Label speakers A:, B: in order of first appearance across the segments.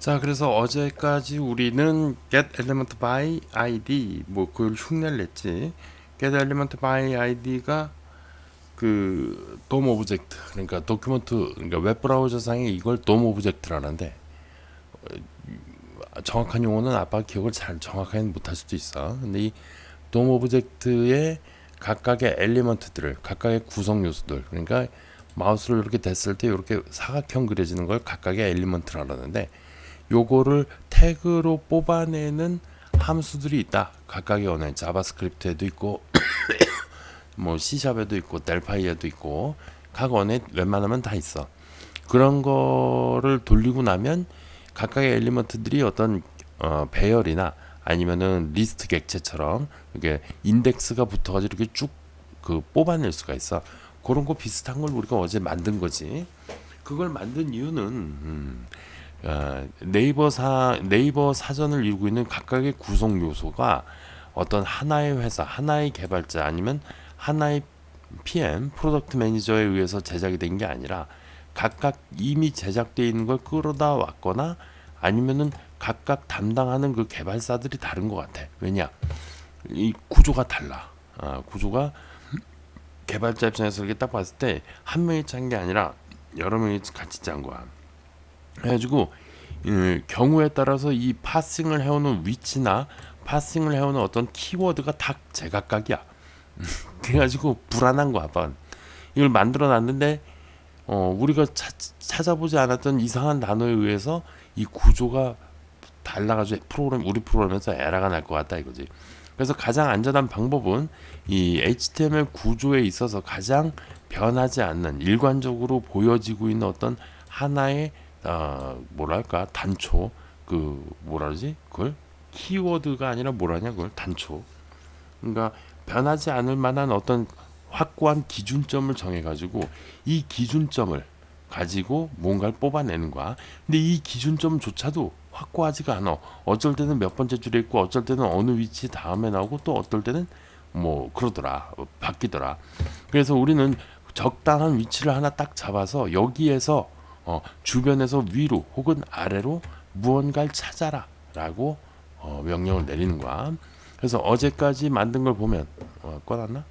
A: 자, 그래서 어제까지 우리는 get element by id 뭐 그걸 흉내를 냈지. get element by id가 그 DOM 오브젝트 그러니까 도큐먼트 그러니까 웹 브라우저 상에 이걸 DOM 오브젝트라는데 어, 정확한 용어는 아빠 기억을 잘 정확하게 못할 수도 있어. 근데 이 DOM 오브젝트의 각각의 엘리먼트들을 각각의 구성 요소들 그러니까 마우스를 이렇게 댔을 때 이렇게 사각형 그려지는 걸 각각의 엘리먼트라는데 요거를 태그로 뽑아내는 함수들이 있다. 각각의 언어에 자바스크립트에도 있고 뭐 C샵에도 있고 델파이에도 있고 각 언어에 웬만하면 다 있어. 그런 거를 돌리고 나면 각각의 엘리먼트들이 어떤 어, 배열이나 아니면은 리스트 객체처럼 이게 인덱스가 붙어가지고 이렇게 쭉 그 뽑아낼 수가 있어. 그런 거 비슷한 걸 우리가 어제 만든 거지. 그걸 만든 이유는 음, 어, 네이버 사 네이버 사전을 이루고 있는 각각의 구성 요소가 어떤 하나의 회사, 하나의 개발자 아니면 하나의 PM 프로덕트 매니저에 의해서 제작이 된 게 아니라 각각 이미 제작되어 있는 걸 끌어다 왔거나 아니면은 각각 담당하는 그 개발사들이 다른 것 같아. 왜냐? 이 구조가 달라. 아, 구조가 개발자 입장에서 이렇게 딱 봤을 때 한 명이 짠 게 아니라 여러 명이 같이 짠 거야. 해가지고 음, 경우에 따라서 이 파싱을 해오는 위치나 파싱을 해오는 어떤 키워드가 다 제각각이야. 그래가지고 불안한 거야, 아빠. 이걸 만들어 놨는데 어, 우리가 차, 찾아보지 않았던 이상한 단어에 의해서 이 구조가 달라가지고 프로그램 우리 프로그램에서 에러가 날 것 같다 이거지. 그래서 가장 안전한 방법은 이 HTML 구조에 있어서 가장 변하지 않는 일관적으로 보여지고 있는 어떤 하나의 어, 뭐랄까 단초 그 뭐라 그러지 그걸 키워드가 아니라 뭐라냐 그걸 단초 그러니까 변하지 않을 만한 어떤 확고한 기준점을 정해가지고 이 기준점을 가지고 뭔가를 뽑아내는 거야. 근데 이 기준점조차도 확고하지가 않아. 어쩔 때는 몇 번째 줄에 있고 어쩔 때는 어느 위치 다음에 나오고 또 어떨 때는 뭐 그러더라. 어, 바뀌더라. 그래서 우리는 적당한 위치를 하나 딱 잡아서 여기에서 어, 주변에서 위로 혹은 아래로 무언가를 찾아라 라고 어, 명령을 내리는 거야. 그래서 어제까지 만든 걸 보면 어, 꺼놨나?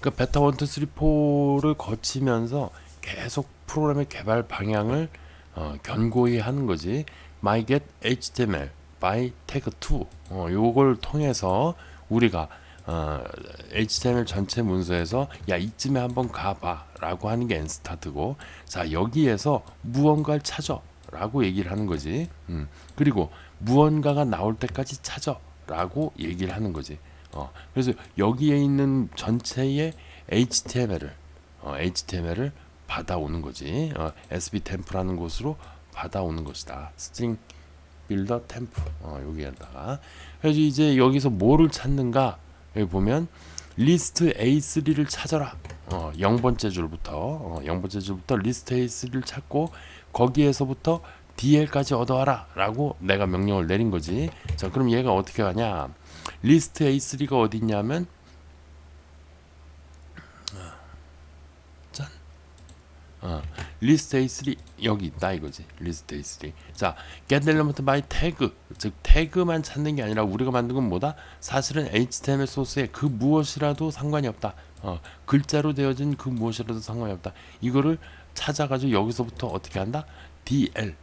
A: 그러니까 베타 1, 2, 3, 4를 거치면서 계속 프로그램의 개발 방향을 어, 견고히 하는 거지. My get HTML by tag 2. 어, 요걸 통해서 우리가 어, HTML 전체 문서에서 야 이쯤에 한번 가봐 라고 하는 게 엔스타트고 자 여기에서 무언가를 찾아 라고 얘기를 하는 거지. 음, 그리고 무언가가 나올 때까지 찾아 라고 얘기를 하는 거지. 어, 그래서 여기에 있는 전체의 HTML을 어, HTML을 받아오는 거지. 어, SB 템프라는 곳으로 받아오는 것이다. 스트링 빌더 템프 어, 여기에다가 그래서 이제 여기서 뭐를 찾는가 여기 보면 리스트 A3를 찾아라. 어, 0번째 줄부터 어, 0번째 줄부터 리스트 A3를 찾고 거기에서부터 DL까지 얻어와라 라고 내가 명령을 내린 거지. 자, 그럼 얘가 어떻게 가냐? 리스트 A3가 어디 있냐면 짠. 어, 리스트 A3 여기 있다 이거지. 리스트 A3. 자, get element by tag. 즉 태그만 찾는 게 아니라 우리가 만든 건 뭐다? 사실은 HTML 소스에 그 무엇이라도 상관이 없다. 어, 글자로 되어진 그 무엇이라도 상관이 없다. 이거를 찾아가지고 여기서부터 어떻게 한다? DL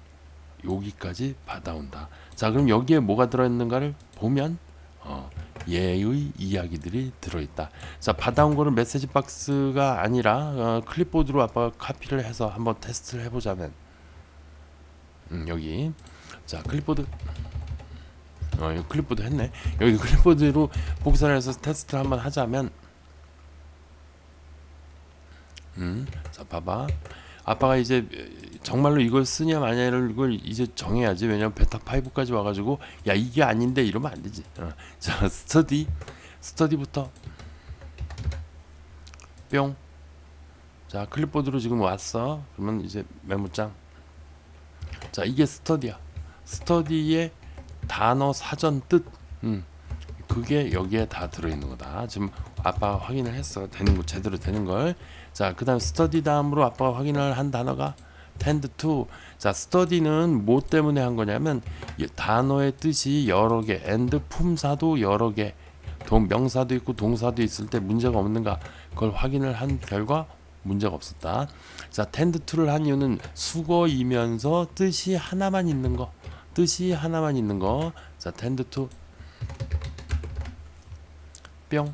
A: 여기까지 받아온다. 자, 그럼 여기에 뭐가 들어있는가를 보면 어, 얘의 이야기들이 들어있다. 자, 받아온 거는 메시지 박스가 아니라 어, 클립보드로 아빠가 카피를 해서 한번 테스트를 해보자면 음, 여기 자 클립보드 어, 여기 클립보드 했네. 여기 클립보드로 복사를 해서 테스트를 한번 하자면 음, 자 봐봐. 아빠가 이제 정말로 이걸 쓰냐 마냐를 이걸 이제 정해야지. 왜냐면 베타 5까지 와가지고 야 이게 아닌데 이러면 안 되지. 어. 자 스터디 스터디부터 뿅. 자 클립보드로 지금 왔어. 그러면 이제 메모장. 자 이게 스터디야. 스터디의 단어 사전 뜻. 음. 그게 여기에 다 들어있는 거다. 지금 아빠가 확인을 했어. 되는 거 제대로 되는 걸. 자, 그 다음 스터디 다음으로 아빠가 확인을 한 단어가 tend to. 자, 스터디는 뭐 때문에 한 거냐면 이 단어의 뜻이 여러 개, and 품사도 여러 개, 동 명사도 있고 동사도 있을 때 문제가 없는가 그걸 확인을 한 결과 문제가 없었다. 자, tend to를 한 이유는 수거이면서 뜻이 하나만 있는 거. 뜻이 하나만 있는 거. 자, tend to 뿅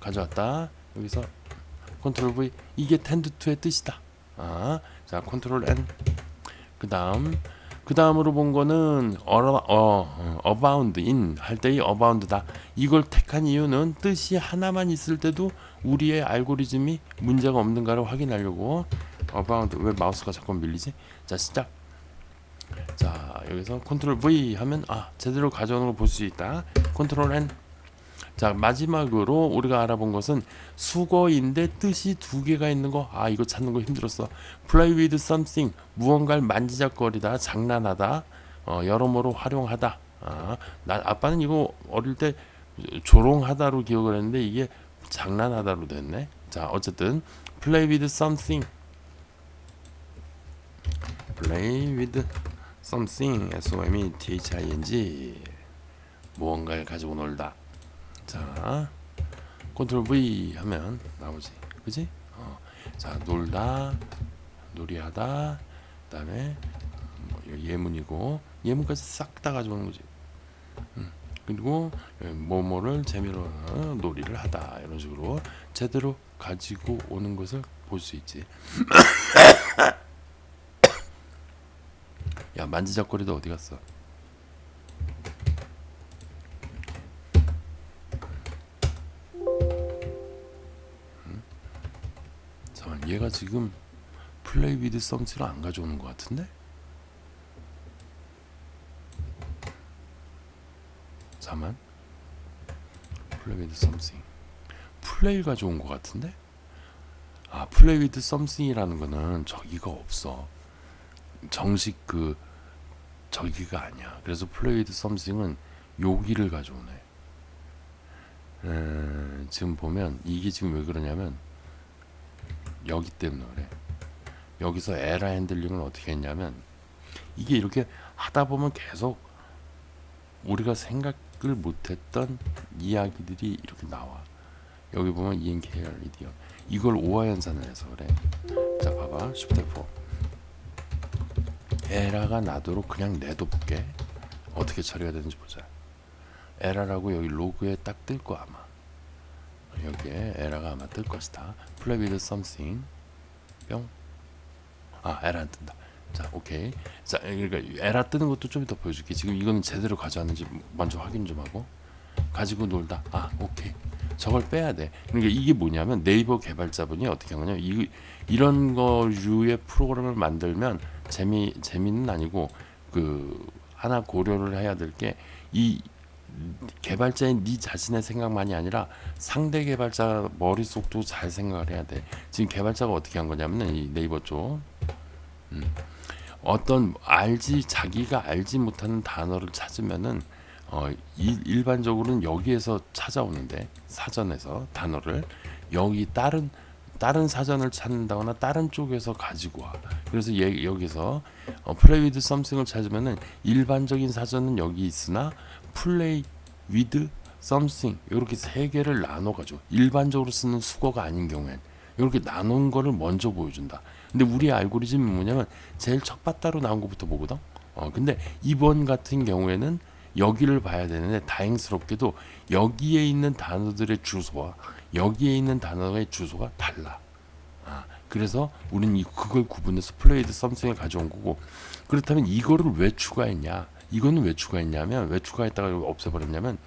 A: 가져왔다. 여기서 컨트롤 V 이게 tend to의 뜻이다. 아, 자, 컨트롤 N. 그 다음 그 다음으로 본 거는 어, 어, abound in 할 때의 abound다. 이걸 택한 이유는 뜻이 하나만 있을 때도 우리의 알고리즘이 문제가 없는가를 확인하려고 abound 왜 마우스가 자꾸 밀리지? 자 시작. 자 여기서 컨트롤 V 하면 아 제대로 가져오는 걸 볼 수 있다. 컨트롤 N. 자 마지막으로 우리가 알아본 것은 수거인데 뜻이 두 개가 있는 거. 아 이거 찾는 거 힘들었어. Play with something 무언가를 만지작거리다, 장난하다, 어, 여러모로 활용하다. 아, 나 아빠는 이거 어릴 때 조롱하다로 기억을 했는데 이게 장난하다로 됐네. 자 어쨌든 play with something. play with something s o m e t h i n g 무언가를 가지고 놀다. 자, 컨트롤 V 하면 나오지, 그지? 어. 자, 놀다, 놀이하다, 그 다음에 뭐 이거 예문이고 예문까지 싹 다 가져오는 거지. 음. 그리고 뭐뭐를 재미로 어, 놀이를 하다 이런 식으로 제대로 가지고 오는 것을 볼 수 있지. 야 만지작거리도 어디 갔어? 잠깐 얘가 지금 플레이 위드 썸스를 안 가져오는 것 같은데? 잠만. 플레이 위드 썸씽 플레이 가져온 것 같은데? 아 플레이 위드 썸씽이라는 거는 저기가 없어. 정식 그 저기가 아니야. 그래서 플레이 위드 썸씽은 여기를 가져오네. 에, 지금 보면 이게 지금 왜 그러냐면 여기 때문에 그래. 여기서 에라 핸들링을 어떻게 했냐면 이게 이렇게 하다 보면 계속 우리가 생각을 못했던 이야기들이 이렇게 나와. 여기 보면 ENKR 이디어 이걸 오화 연산을 해서 그래. 자 봐봐 10대 4 에라가 나도록 그냥 내둬볼게. 어떻게 처리가 되는지 보자. 에라라고 여기 로그에 딱 뜰 거 아마. 여기에 에라가 아마 뜰 것이다. Play with something. 뿅. 아, 에라 안 뜬다. 자, 오케이. 자, 그러니까 에라 뜨는 것도 좀 이따 보여줄게. 지금 이거는 제대로 가져왔는지 먼저 확인 좀 하고. 가지고 놀다. 아, 오케이. 저걸 빼야 돼. 그러니까 이게 뭐냐면 네이버 개발자분이 어떻게 한 거냐? 이 이런 거류의 프로그램을 만들면 재미 재미는 아니고 그 하나 고려를 해야 될 게 이 개발자인 네 자신의 생각만이 아니라 상대 개발자 머릿속도 잘 생각을 해야 돼. 지금 개발자가 어떻게 한 거냐면 이 네이버 쪽 음, 어떤 알지 자기가 알지 못하는 단어를 찾으면은 어, 이, 일반적으로는 여기에서 찾아오는데 사전에서 단어를 여기 다른 다른 사전을 찾는다거나 다른 쪽에서 가지고 와. 그래서 얘, 여기서 어, 플레이 위드 썸씽을 찾으면은 일반적인 사전은 여기 있으나 플레이 위드 썸씽 이렇게 세 개를 나눠 가지고 일반적으로 쓰는 수거가 아닌 경우엔 이렇게 나눈 거를 먼저 보여준다. 근데 우리 알고리즘이 뭐냐면 제일 첫 바따로 나온 것부터 보거든. 어 근데 이번 같은 경우에는 여기를 봐야 되는데 다행스럽게도 여기에 있는 단어들의 주소와 여기에 있는 단어의 주소가 달라. 아, 그래서 우리는 이 그걸 구분해서 플레이드 썸씽을 가져온 거고 그렇다면 이거를 왜 추가했냐? 이거는 왜 추가했냐면 왜 추가했다가 없애버렸냐면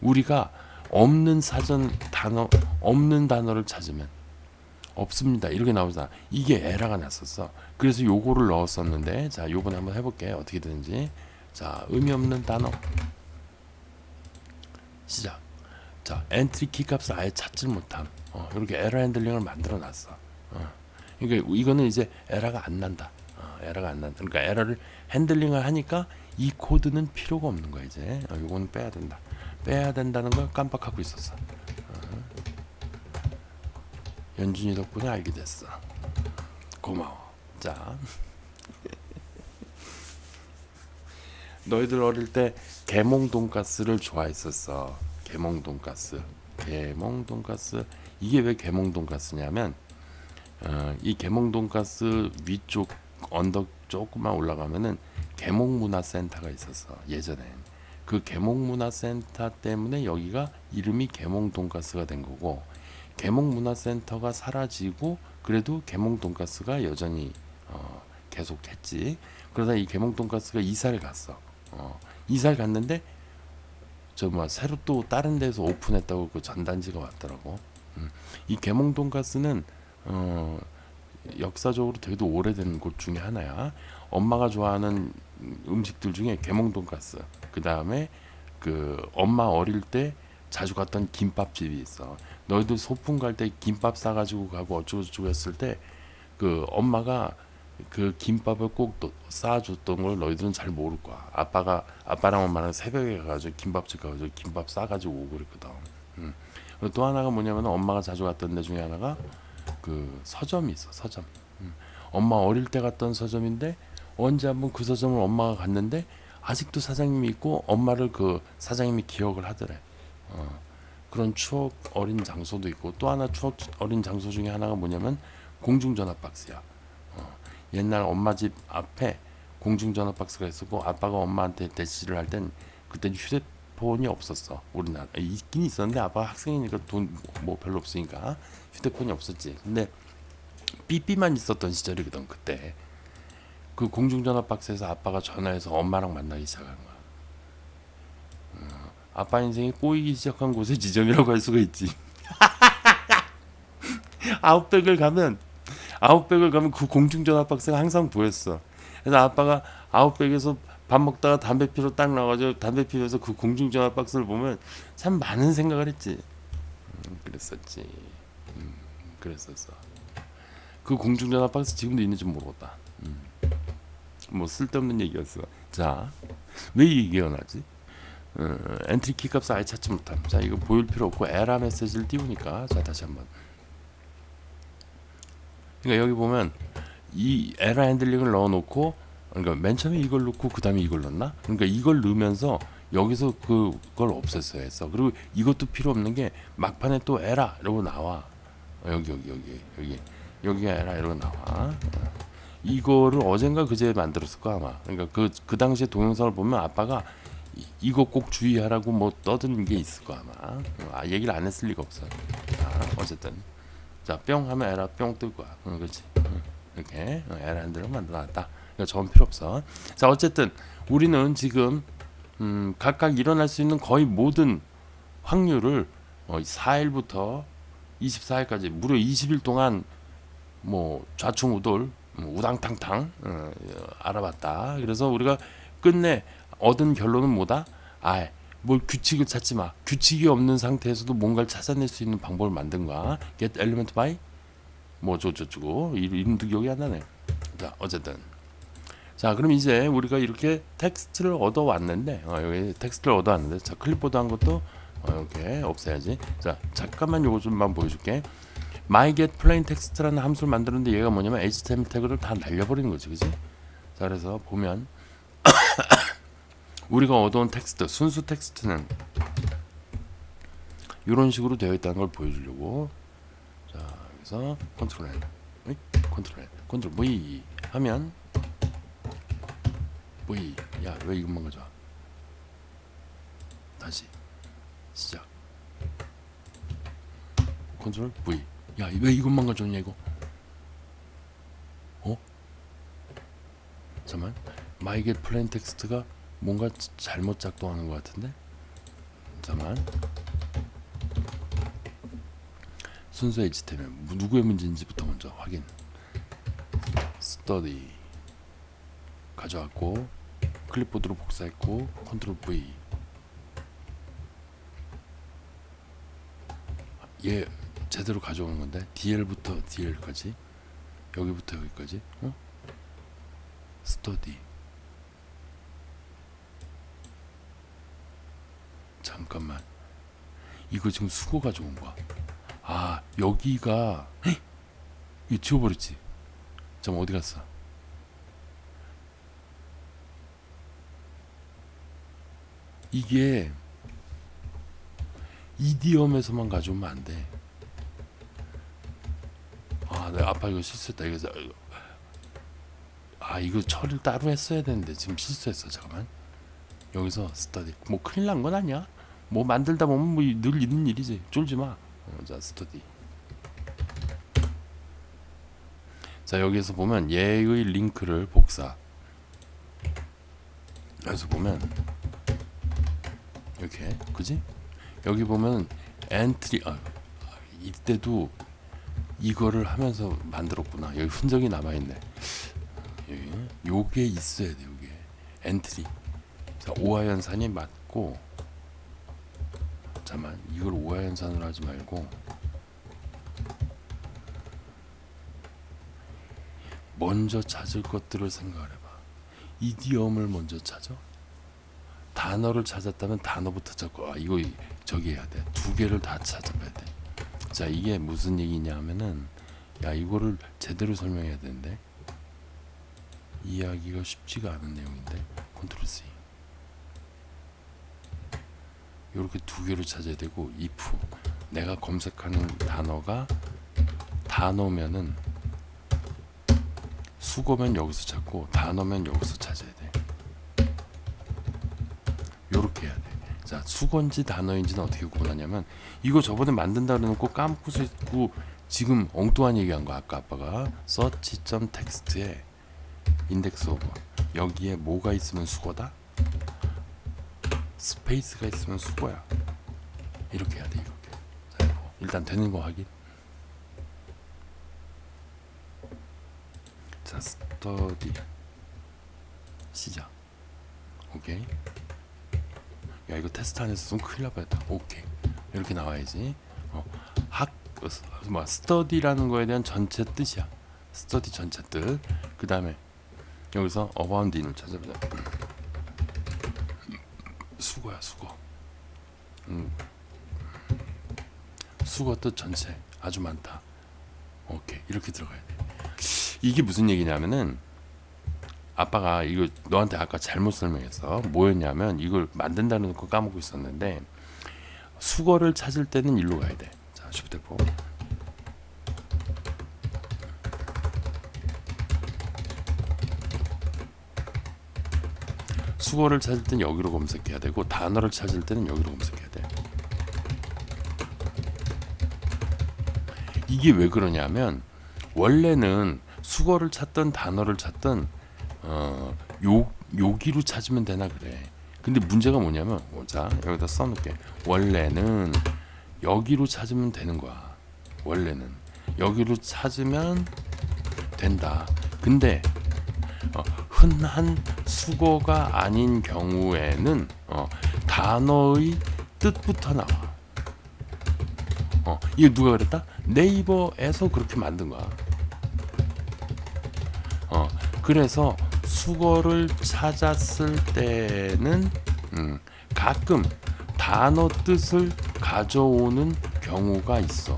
A: 우리가 없는 사전 단어 없는 단어를 찾으면 없습니다. 이렇게 나오잖아. 이게 에러가 났었어. 그래서 요거를 넣었었는데 자 요번에 한번 해볼게. 어떻게 되는지. 자 의미 없는 단어. 시작. 자 엔트리 키 값을 아예 찾질 못함. 어, 이렇게 에러 핸들링을 만들어 놨어. 어. 그러니까 이거는 이제 에러가 안 난다. 어, 에러가 안 난다 그러니까 에러를 핸들링을 하니까 이 코드는 필요가 없는 거야 이제 어, 요거는 빼야 된다 빼야 된다는 걸 깜빡하고 있었어. 어. 연준이 덕분에 알게 됐어. 고마워. 자, 너희들 어릴 때 개몽 돈가스를 좋아했었어. 개몽 돈가스. 개몽 돈가스. 이게 왜 개몽 돈가스냐면 어, 이 개몽 돈가스 위쪽 언덕 조금만 올라가면은 개몽문화센터가 있었어. 예전엔. 그 개몽문화센터 때문에 여기가 이름이 개몽 돈가스가 된 거고 개몽문화센터가 사라지고 그래도 개몽 돈가스가 여전히 어, 계속했지. 그러다 이 개몽 돈가스가 이사를 갔어. 어, 이사를 갔는데 저뭐 새로 또 다른 데서 오픈했다고 그 전단지가 왔더라고. 음. 이 개몽 돈가스는 어, 역사적으로 되게 오래된 곳 중에 하나야. 엄마가 좋아하는 음식들 중에 개몽 돈가스. 그 다음에 그 엄마 어릴 때 자주 갔던 김밥집이 있어. 너희들 소풍 갈 때 김밥 싸가지고 가고 어쩌고 저쩌고 했을 때 그 엄마가 그 김밥을 꼭또 싸줬던 걸 너희들은 잘 모를 거야. 아빠가 아빠랑 엄마랑 새벽에 가가지고 김밥집 가가지고 김밥 싸가지고 오고 그랬거든. 음. 또 하나가 뭐냐면 엄마가 자주 갔던 데 중에 하나가 그 서점이 있어 서점. 음. 엄마 어릴 때 갔던 서점인데 언제 한번 그 서점을 엄마가 갔는데 아직도 사장님이 있고 엄마를 그 사장님이 기억을 하더래. 어. 그런 추억 어린 장소도 있고 또 하나 추억 어린 장소 중에 하나가 뭐냐면 공중전화 박스야. 어. 옛날 엄마 집 앞에 공중전화 박스가 있었고 아빠가 엄마한테 대시를 할 땐 그때 휴대폰이 없었어 우리나라 있긴 있었는데 아빠 학생이니까 돈 뭐 별로 없으니까 휴대폰이 없었지 근데 삐삐만 있었던 시절이거든 그때 그 공중전화 박스에서 아빠가 전화해서 엄마랑 만나기 시작한 거야 어, 아빠 인생이 꼬이기 시작한 곳의 지점이라고 할 수가 있지 아웃백을 가면 아웃백을 가면 그 공중전화 박스가 항상 보였어. 그래서 아빠가 아웃백에서 밥 먹다가 담배 피러 딱 나가지고 담배 피면서 그 공중전화 박스를 보면 참 많은 생각을 했지. 음, 그랬었지. 음, 그랬었어. 그 공중전화 박스 지금도 있는지 모르겠다. 음. 뭐 쓸데없는 얘기였어. 자, 왜이 얘기가 나지? 어, 엔트리 키 값을 아예 찾지 못함. 자, 이거 보일 필요 없고 에라 메시지를 띄우니까 자 다시 한번. 그러니까 여기 보면 이 에라 핸들링을 넣어놓고 그러니까 맨 처음에 이걸 넣고 그 다음에 이걸 넣나? 그러니까 이걸 넣으면서 여기서 그걸 없앴어야 했어. 그리고 이것도 필요 없는 게 막판에 또 에라 이러고 나와. 어, 여기 여기 여기 여기 여기가 에라 이러고 나와. 어. 이거를 어젠가 그제 만들었을 거 아마. 그러니까 그 그 당시에 동영상을 보면 아빠가 이, 이거 꼭 주의하라고 뭐 떠든 게 있을 거 아마. 어, 아, 얘기를 안 했을 리가 없어. 자, 어쨌든. 자, 뿅 하면 에라 뿅뜰 거야. 응, 그렇지. 응, 이렇게 어, 에라 핸들을 만들어놨다. 그러니까 전 필요 없어. 자, 어쨌든 우리는 지금 음, 각각 일어날 수 있는 거의 모든 확률을 어, 4일부터 24일까지 무려 20일 동안 뭐 좌충우돌 음, 우당탕탕 어, 어, 알아봤다. 그래서 우리가 끝내 얻은 결론은 뭐다? 아, 뭘 규칙을 찾지 마. 규칙이 없는 상태에서도 뭔가를 찾아낼 수 있는 방법을 만든 거야. Get element by 뭐 저저저고 이름도 기억이 안 나네. 자 어쨌든 자 그럼 이제 우리가 이렇게 텍스트를 얻어 왔는데 어, 여기 텍스트를 얻어 왔는데 자 클립보드 한 것도 어, 이렇게 없애야지. 자 잠깐만 요거 좀만 보여줄게. Myget plain text라는 함수를 만드는데 얘가 뭐냐면 HTML 태그를 다 날려버리는 거지, 그지? 자 그래서 보면 우리가 얻어온 텍스트 순수 텍스트는 이런 식으로 되어 있다는 걸 보여주려고 자 여기서 컨트롤 N? 컨트롤 N 컨트롤 V 하면 V 야 왜 이것만 가져와 다시 시작 컨트롤 V 야 왜 이것만 가져오냐 이거? 어? 잠만. 마이겟 플레인 텍스트가 뭔가 자- 잘못 작동하는 것 같은데? 잠만. 순수 HTML 무- 누구의 문제인지부터 먼저 확인. study 가져왔고 클립보드로 복사했고 컨트롤 V. 얘 제대로 가져오는 건데 DL부터 DL까지 여기부터 여기까지 어? 자 잠깐만. 이거 지금 수고가 좋은 거야. 아 여기가 헉! 이거 지워버렸지. 잠 어디 갔어? 이게 이디엄에서만 가져오면 안 돼. 아, 내가 아빠 이거 실수했다. 이거- 아, 이거 처리를 따로 했어야 되는데 지금 실수했어. 잠깐만. 여기서 스터디. 뭐 큰일 난 건 아니야. 뭐 만들다 보면 뭐 늘 있는 일이지. 쫄지 마. 어, 자, 스터디. 자, 여기서 보면 얘의 링크를 복사. 여기서 보면 이렇게 그지? 여기 보면 엔트리 아, 이때도 이거를 하면서 만들었구나. 여기 흔적이 남아 있네. 여기 요게 있어야 돼. 요게 엔트리. 자, 오하연산이 맞고 잠만 이걸 오하연산으로 하지 말고 먼저 찾을 것들을 생각을 해봐. 이디엄을 먼저 찾아. 단어를 찾았다면 단어부터 찾고 아 이거 이- 저기 해야 돼. 두 개를 다 찾아봐야 돼. 자 이게 무슨 얘기냐면은 야 이거를 제대로 설명해야 되는데 이해하기가 쉽지가 않은 내용인데 컨트롤 C. 이렇게 두 개를 찾아야 되고 if. 내가 검색하는 단어가 단어면은 수거면 여기서 찾고 단어면 여기서 찾아야 돼 요렇게 해야 돼. 자, 수건지 단어인지는 어떻게 구분하냐면 이거 저번에 만든다 그래놓고 까먹고 있고 지금 엉뚱한 얘기한 거 아까 아빠가 search.text에 인덱스 오브 여기에 뭐가 있으면 수거다? 스페이스가 있으면 수거야. 이렇게 해야 돼 이렇게. 자, 이거 일단 되는 거 확인. 자, 스터디 시작. 오케이. 야 이거 테스트 안 했으면 큰일 날 뻔했다. 오케이 이렇게 나와야지. 어, 학, 뭐 스터디라는 거에 대한 전체 뜻이야. 스터디 전체 뜻. 그 다음에 여기서 어바운드인을 찾아보자. 수거야 수거. 음. 수거 뜻 전체 아주 많다. 오케이 이렇게 들어가야 돼. 이게 무슨 얘기냐면은 아빠가 이거 너한테 아까 잘못 설명했어. 뭐였냐면 이걸 만든다는 거 까먹고 있었는데 수거를 찾을 때는 일로 가야 돼. 자, 휴대폰. 수거를 찾을 땐 여기로 검색해야 되고 단어를 찾을 때는 여기로 검색해야 돼. 이게 왜 그러냐면 원래는 수거를 찾던 단어를 찾던 어, 요 여기로 찾으면 되나 그래. 근데 문제가 뭐냐면 어, 자 여기다 써놓게 원래는 여기로 찾으면 되는 거야. 원래는 여기로 찾으면 된다. 근데 어, 흔한 수거가 아닌 경우에는 어, 단어의 뜻부터 나와. 어, 이거 누가 그랬다? 네이버에서 그렇게 만든 거야. 어, 그래서 수거를 찾았을 때는 음, 가끔 단어 뜻을 가져오는 경우가 있어.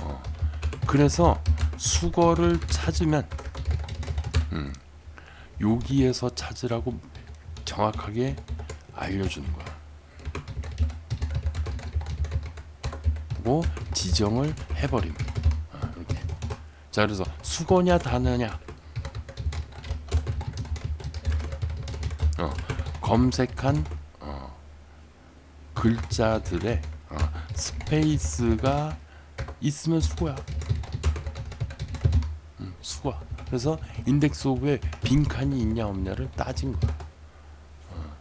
A: 어, 그래서 수거를 찾으면 음, 여기에서 찾으라고 정확하게 알려주는 거야. 그리고 지정을 해버림. 아, 이렇게. 자, 그래서 수거냐 단어냐 어, 검색한 어, 글자들의 어, 스페이스가 있으면 수고야. 음, 수고. 그래서 인덱스 오브에 빈칸이 있냐 없냐를 따진 거야. 어,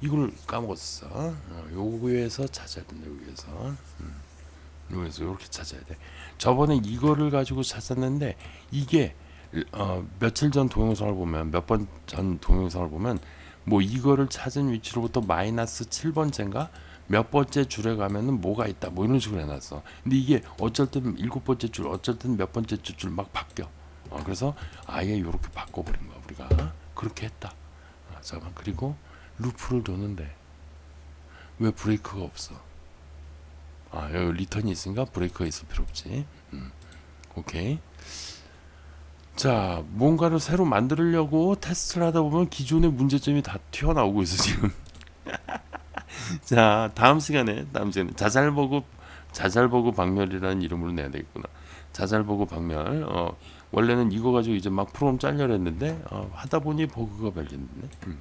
A: 이걸 까먹었어. 어, 요거에서 찾아야 된다. 여기에서. 음, 여기서 이렇게 찾아야 돼. 저번에 이거를 가지고 찾았는데 이게 어, 며칠 전 동영상을 보면 몇 번 전 동영상을 보면 뭐 이거를 찾은 위치로부터 마이너스 7번째인가 몇 번째 줄에 가면은 뭐가 있다 뭐 이런 식으로 해놨어. 근데 이게 어쩔 땐 일곱 번째 줄, 어쩔 땐 몇 번째 줄 막 바뀌어. 어, 그래서 아예 이렇게 바꿔버린 거야 우리가 그렇게 했다. 아, 잠깐 그리고 루프를 도는데 왜 브레이크가 없어? 아 여기 리턴이 있으니까 브레이크가 있을 필요 없지. 음, 오케이. 자 뭔가를 새로 만들려고 테스트를 하다 보면 기존의 문제점이 다 튀어나오고 있어 지금. 자 다음 시간에 다음 시간에 자잘보고 자잘보고 박멸이라는 이름으로 내야 되겠구나. 자잘보고 박멸. 어 원래는 이거 가지고 이제 막 프로그램 짜려고 했는데 어, 하다 보니 버그가 발견됐네. 음.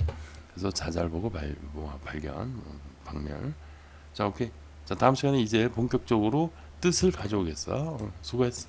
A: 그래서 자잘보고 발, 뭐, 발견, 어, 박멸. 자 오케이. 자 다음 시간에 이제 본격적으로 뜻을 가져오겠어. 어, 수고했어.